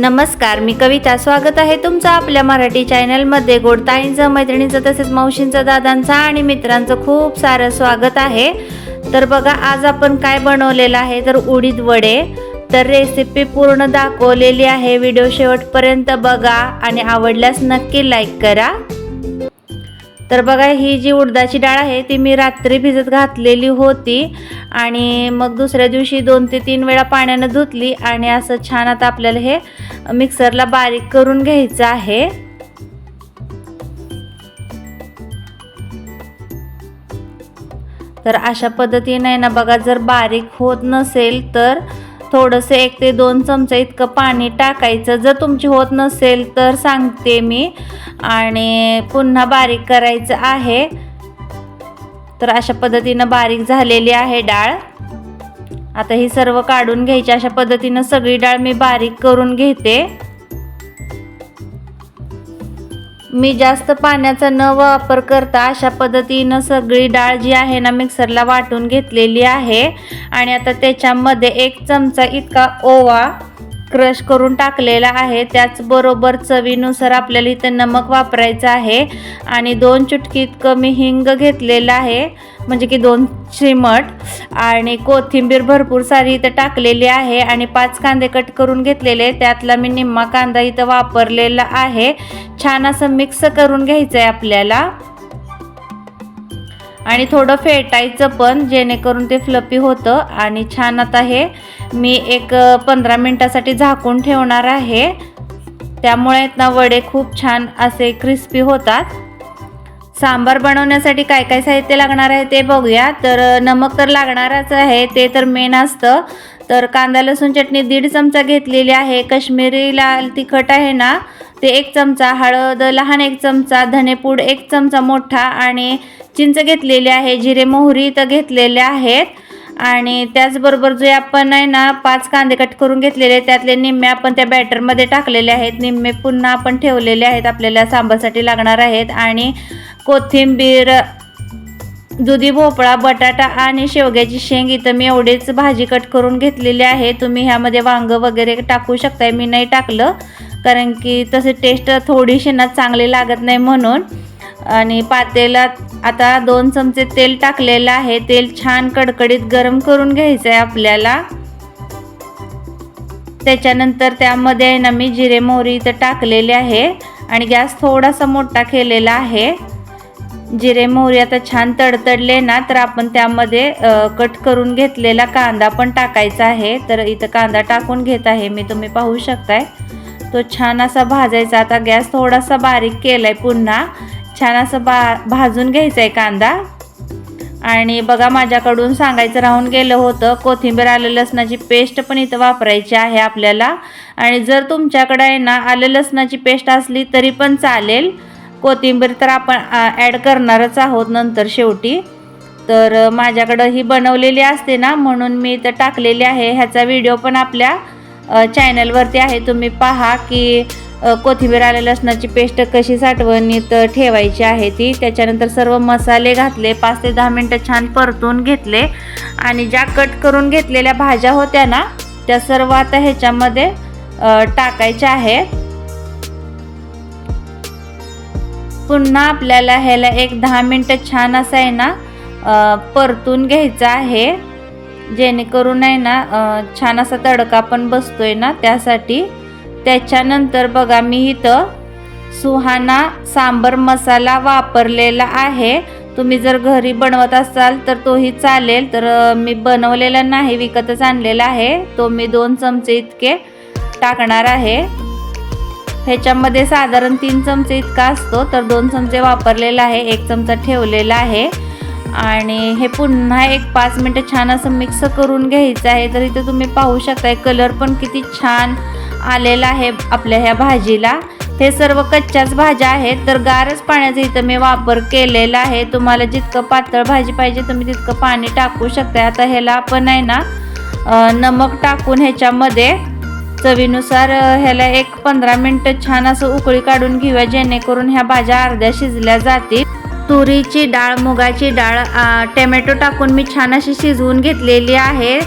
नमस्कार मी कविता. स्वागत आहे तुमचं आपल्या मराठी चॅनलमध्ये. गोडताईंचं मैत्रिणींचं तसेच मावशींचं दादांचं आणि मित्रांचं खूप सारं स्वागत आहे. तर बघा आज आपण काय बनवलेलं आहे? तर उडीद वडे. तर रेसिपी पूर्ण दाखवलेली आहे. व्हिडिओ शेवटपर्यंत बघा आणि आवडल्यास नक्की लाईक करा. तर बघा ही जी उडदाची डाळ आहे ती मी रात्री भिजत घातलेली होती. आणि मग दुसऱ्या दिवशी दोन ते तीन वेळा पाण्यानं धुतली आणि असं छान आता आपल्याला हे मिक्सरला बारीक करून घ्यायचं आहे. तर अशा पद्धतीने ना बघा जर बारीक होत नसेल तर थोडंसं एक ते दोन चमचा इतकं पाणी टाकायचं. जर तुमची होत नसेल तर सांगते मी. आणि पुन्हा बारीक करायचं आहे. तर अशा पद्धतीनं बारीक झालेली आहे डाळ. आता ही सर्व काढून घ्यायची. अशा पद्धतीनं सगळी डाळ मी बारीक करून घेते. मी जास्त पाण्याचा न वापर करता अशा पद्धतीनं सगळी डाळ जी आहे ना मिक्सरला वाटून घेतलेली आहे. आणि आता त्याच्यामध्ये एक चमचा इतका ओवा क्रश करून टाकलेला आहे. त्याचबरोबर चवीनुसार आपल्याला इथं नमक वापरायचं आहे. आणि दोन चुटकी इतकं मी हिंग घेतलेलं आहे. म्हणजे की दोन चिमट. आणि कोथिंबीर भरपूर सारी इथं टाकलेली आहे. आणि पाच कांदे कट करून घेतलेले त्यातला मी निम्मा कांदा इथं वापरलेला आहे. छान असं मिक्स करून घ्यायचं आहे आपल्याला. आणि थोडं फेटायचं पण जेणेकरून ते फ्लपी होतं. आणि छान आता हे मी एक पंधरा मिनटासाठी झाकून ठेवणार आहे. त्यामुळे ना वडे खूप छान असे क्रिस्पी होतात. सांबार बनवण्यासाठी काय काय साहित्य लागणार आहे ते बघूया. तर नमक तर लागणारच आहे ते तर मेन असतं. तर कांदा लसूण चटणी दीड चमचा घेतलेली आहे. कश्मीरी लाल तिखट आहे ना ते एक चमचा. हळद लहान एक चमचा. धनेपूड एक चमचा मोठा. आणि चिंच घेतलेली आहे जिरे मोहरी इथं घेतलेले आहेत. आणि त्याचबरोबर जे आपण आहे ना पाच कांदे कट करून घेतलेले त्यातले निम्मे आपण त्या बॅटरमध्ये टाकलेले आहेत. निम्मे पुन्हा आपण ठेवलेले आहेत आपल्याला सांबारसाठी लागणार आहेत. आणि कोथिंबीर दुधी भोपळा बटाटा आणि शेवग्याची शेंग इथं मी एवढीच भाजी कट करून घेतलेली आहे. तुम्ही ह्यामध्ये वांग वगैरे टाकू शकताय. मी नाही टाकलं कारण की तसे टेस्ट थोडीशी ना चांगली लागत नाही म्हणून. आणि पातेलात आता दोन चमचे तेल टाकलेलं आहे. तेल छान कडकडीत गरम करून घ्यायचं आहे आपल्याला. त्याच्यानंतर त्यामध्ये आहे ना मी जिरे मोहरी इथं टाकलेले आहे. आणि गॅस थोडासा मोठा केलेला आहे. जिरे मोहरी आता छान तडतडले ना तर आपण त्यामध्ये कट करून घेतलेला कांदा पण टाकायचा आहे. तर इथं कांदा टाकून घेत आहे मी तुम्ही पाहू शकताय. तो छान असा भाजायचा. आता गॅस थोडासा बारीक केला आहे पुन्हा. छान असं बा भाजून घ्यायचं आहे कांदा. आणि बघा माझ्याकडून सांगायचं राहून गेलं होतं कोथिंबीर आलं लसणाची पेस्ट पण इथं वापरायची आहे आपल्याला. आणि जर तुमच्याकडे आहे ना आलं लसणाची पेस्ट असली तरी पण चालेल. कोथिंबीर तर आपण ॲड करणारच आहोत नंतर शेवटी. तर माझ्याकडं ही बनवलेली असते ना म्हणून मी इथं टाकलेली आहे. ह्याचा व्हिडिओ पण आपल्या चॅनलवरती आहे. तुम्ही पहा की कोथिंबीर आल्या लसणाची पेस्ट कशी साठवणीत ठेवायची आहे ती त्याच्यानंतर सर्व मसाले घातले पाच ते दहा मिनटं छान परतून घेतले. आणि ज्या कट करून घेतलेल्या भाज्या होत्या ना त्या सर्व आता ह्याच्यामध्ये टाकायच्या आहेत. पुन्हा आपल्याला ह्याला एक दहा मिनटं छान असं आहे ना परतून घ्यायचं आहे. जेणेकरून आहे ना छान असा तडका पण बसतोय ना त्यासाठी. त्याच्यानंतर बघा मी इथं सुहाना सांबर मसाला वापरलेला आहे. तुम्ही जर घरी बनवत असाल तर तोही चालेल. तर मी बनवलेला नाही विकतच आणलेला आहे. तो मी दोन चमचे इतके टाकणार आहे. ह्याच्यामध्ये साधारण तीन चमचे इतका असतो तर दोन चमचे वापरलेला आहे. एक चमचा ठेवलेला आहे. आणि हे पुन्हा एक पाच मिनटं छान असं मिक्स करून घ्यायचं आहे. तर इथे तुम्ही पाहू शकताय कलर पण किती छान आलेला आहे आपल्या ह्या भाजीला. हे सर्व कच्च्याच भाज्या आहेत तर गारच पाण्याचा इथं मी वापर केलेला आहे. तुम्हाला जितकं पातळ भाजी पाहिजे तुम्ही तितकं पाणी टाकू शकता आता ह्याला आपण आहे ना नमक टाकून ह्याच्यामध्ये चवीनुसार ह्याला एक पंधरा मिनटं छान असं उकळी काढून घेऊया जेणेकरून ह्या भाज्या अर्ध्या शिजल्या जातील. तुरीची डाळ मुगाची डाळ टमॅटो टाकून मी छान अशी शिजवून घेतलेली आहे.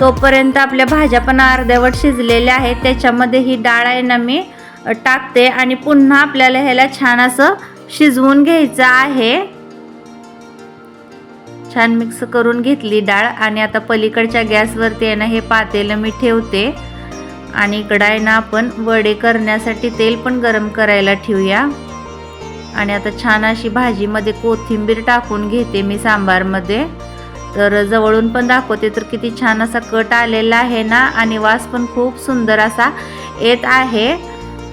तोपर्यंत आपल्या भाज्या पण अर्ध्यावट शिजलेल्या आहेत. त्याच्यामध्ये ही डाळ आहे ना मी टाकते आणि पुन्हा आपल्याला ह्याला छान असं शिजवून घ्यायचं आहे. छान मिक्स करून घेतली डाळ आणि आता पलीकडच्या गॅसवरती आहे ना हे पातेलं मी ठेवते. आणि इकडं आहे ना आपण वडे करण्यासाठी तेल पण गरम करायला ठेवूया. आणि आता छान अशी भाजीमध्ये कोथिंबीर टाकून घेते मी सांबारमध्ये. तर जवळून पण दाखवते. तर किती छान असा कट आलेला आहे ना? आणि वास पण खूप सुंदर असा येत आहे.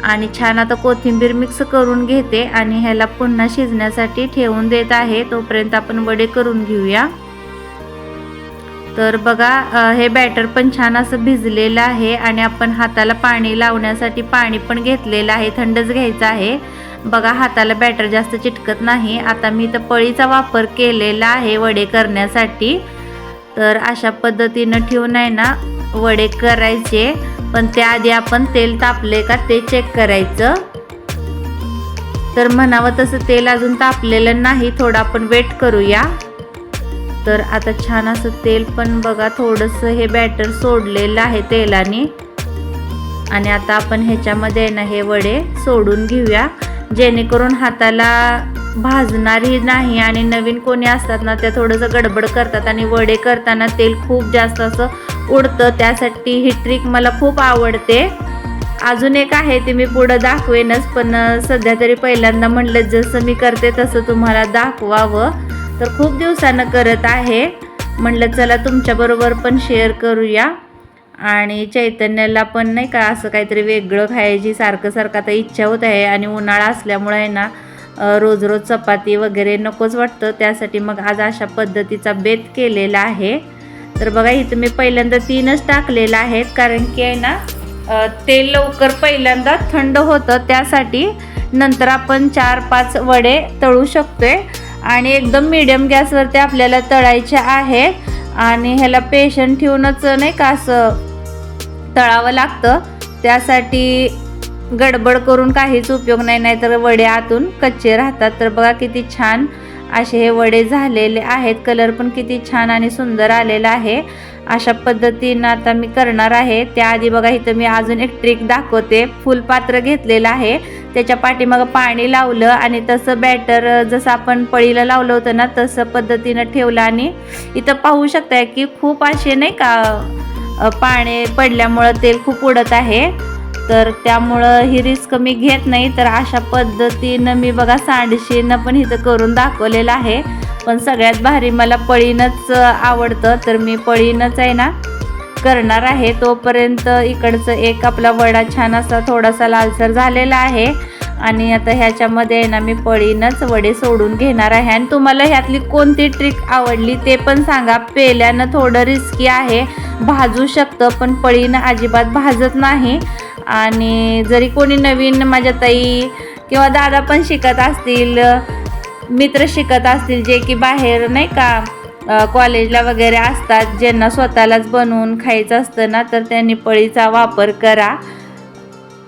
आणि छान आता कोथिंबीर मिक्स करून घेते आणि ह्याला पुन्हा शिजण्यासाठी ठेवून देत आहे. तोपर्यंत आपण वडे करून घेऊया. तर बघा हे बॅटर पण छान असं भिजलेलं आहे आणि आपण हाताला पाणी लावण्यासाठी पाणी पण घेतलेलं आहे. थंडच घ्यायचं आहे. बघा हाताला बॅटर जास्त चिटकत नाही. आता मी तर पळीचा वापर केलेला आहे वडे करण्यासाठी. तर अशा पद्धतीनं ठेवून आहे ना वडे करायचे. पण त्याआधी आपण तेल तापले का ते चेक करायचं. तर म्हणावं तसं तेल अजून तापलेलं नाही थोडं आपण वेट करूया. तर आता छान असं तेल पण बघा थोडंसं हे बॅटर सोडलेलं आहे तेलाने. आणि आता आपण ह्याच्यामध्ये ना हे वडे सोडून घेऊया. जेणेकरून हाताला भाजणारही नाही आणि नवीन कोणी असतात ना त्या थोडंसं गडबड करतात आणि वडे करताना तेल खूप जास्त असं उडतं. त्यासाठी ही ट्रिक मला खूप आवडते. अजून एक आहे ते मी पुढं दाखवेनच पण सध्या तरी पहिल्यांदा म्हणलं जसं मी करते तसं तुम्हाला दाखवावं. तर खूप दिवसानं करत आहे. म्हणलं चला तुमच्याबरोबर पण शेअर करूया. आणि चैतन्याला पण नाही का असं काहीतरी वेगळं खायची सारखं सारखं आता इच्छा होत आहे आणि उन्हाळा असल्यामुळे आहे ना रोज रोज चपाती वगैरे नकोच वाटतं. त्यासाठी मग आज अशा पद्धतीचा बेत केलेला आहे. तर बघा इथं मी पहिल्यांदा तीनच टाकलेलं आहेत कारण की आहे ना तेल लवकर पहिल्यांदा थंड होतं. त्यासाठी नंतर आपण चार पाच वडे तळू शकतोय. आणि एकदम मीडियम गॅसवरती आपल्याला तळायचे आहेत. आणि ह्याला पेशंट ठेवूनच नाही का असं तळावं लागतं. त्यासाठी गडबड करून काहीच उपयोग नाही नाहीतर वडे आतून कच्चे राहतात. तर बघा किती छान असे हे वडे झालेले आहेत. कलर पण किती छान आणि सुंदर आलेला आहे. अशा पद्धतीनं आता मी करणार आहे. त्याआधी बघा इथं मी अजून एक ट्रिक दाखवते. फुलपात्र घेतलेलं आहे. त्याच्या पाठीमागं पाणी लावलं आणि तसं बॅटर जसं आपण पळीला लावलं होतं ना तसं पद्धतीनं ठेवलं आणि इथं पाहू शकताय की खूप असे नाही का पाणी पडल्यामुळं तेल खूप उडत आहे. तर त्यामुळं ही रिस्क मी घेत नाही. तर अशा पद्धतीनं मी बघा सांडशीनं पण इथं करून दाखवलेलं आहे. पण सगळ्यात भारी मला पळीनंच आवडतं. तर मी पळीनंच आहे ना करणार आहे. तोपर्यंत इकडचं एक आपला वडा छान असा थोडासा लालसर झालेला आहे. आणि आता ह्याच्यामध्ये आहे ना मी पळीनंच वडे सोडून घेणार आहे. आणि तुम्हाला ह्यातली कोणती ट्रिक आवडली ते पण सांगा. पेल्यानं थोडं रिस्की आहे भाजू शकतं पण पळीनं अजिबात भाजत नाही. आणि जरी कोणी नवीन माझ्या ताई किंवा दादा पण शिकत असतील मित्र शिकत असतील जे की बाहेर नाही का कॉलेजला वगैरे असतात ज्यांना स्वतःलाच बनवून खायचं असतं ना तर त्यांनी पळीचा वापर करा.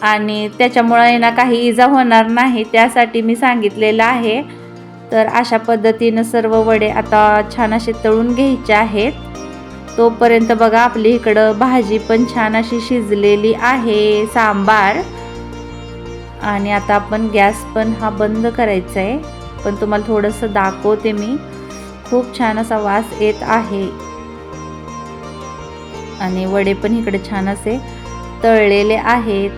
आणि त्याच्यामुळं ना काही इजा होणार नाही त्यासाठी मी सांगितलेलं आहे. तर अशा पद्धतीनं सर्व वडे आता छान असे तळून घ्यायचे आहेत. तोपर्यंत बघा आपली इकडं भाजी पण छान अशी शिजलेली आहे सांबार. आणि आता आपण गॅस पण हा बंद करायचा आहे पण तुम्हाला थोडंसं दाखवते मी. खूप छान असा वास येत आहे. आणि वडे पण इकडे छान असे तळलेले आहेत.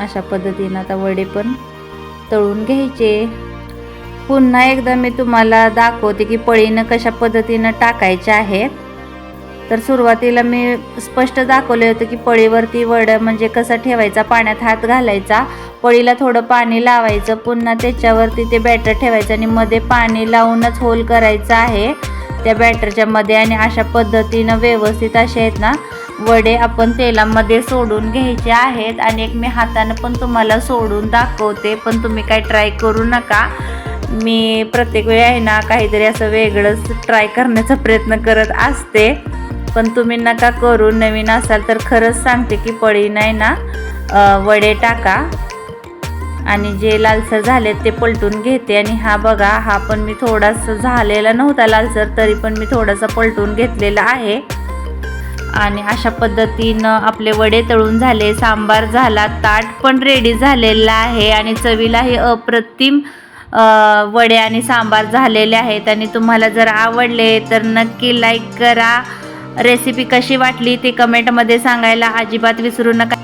अशा पद्धतीनं आता वडे पण तळून घ्यायचे. पुन्हा एकदा मी तुम्हाला दाखवते की पळीनं कशा पद्धतीनं टाकायचे आहेत. तर सुरुवातीला मी स्पष्ट दाखवले होते की पळीवरती वड म्हणजे कसं ठेवायचा पाण्यात हात घालायचा पळीला थोडं पाणी लावायचं पुन्हा त्याच्यावरती ते बॅटर ठेवायचं आणि मध्ये पाणी लावूनच होल करायचं आहे त्या बॅटरच्या मध्ये आणि अशा पद्धतीनं व्यवस्थित असे आहेत ना वडे आपण तेलामध्ये सोडून घ्यायचे आहेत आणि एक मी हातानं पण तुम्हाला सोडून दाखवते पण तुम्ही काय ट्राय करू नका. मी प्रत्येक वेळी आहे ना काहीतरी असं वेगळंच ट्राय करण्याचा प्रयत्न करत असते. पण तुम्ही नका करू नवीन असाल तर खरंच सांगते की पळी नाही ना. वडे टाका. आणि जे लालसर झाले ते पलटून घेते. आणि हा बघा हा पण मी थोडासा झालेला नव्हता लालसर तरी पण मी थोडासा पलटून घेतलेला आहे. आणि अशा पद्धतीनं आपले वडे तळून झाले सांबार झाला ताट पण रेडी झालेला आहे. आणि चवीलाही अप्रतिम वडे आणि सांबार झालेले आहेत. आणि तुम्हाला जर आवडले तर नक्की लाईक करा. रेसिपी कशी वाटली ती कमेंटमध्ये सांगायला अजिबात विसरू नका.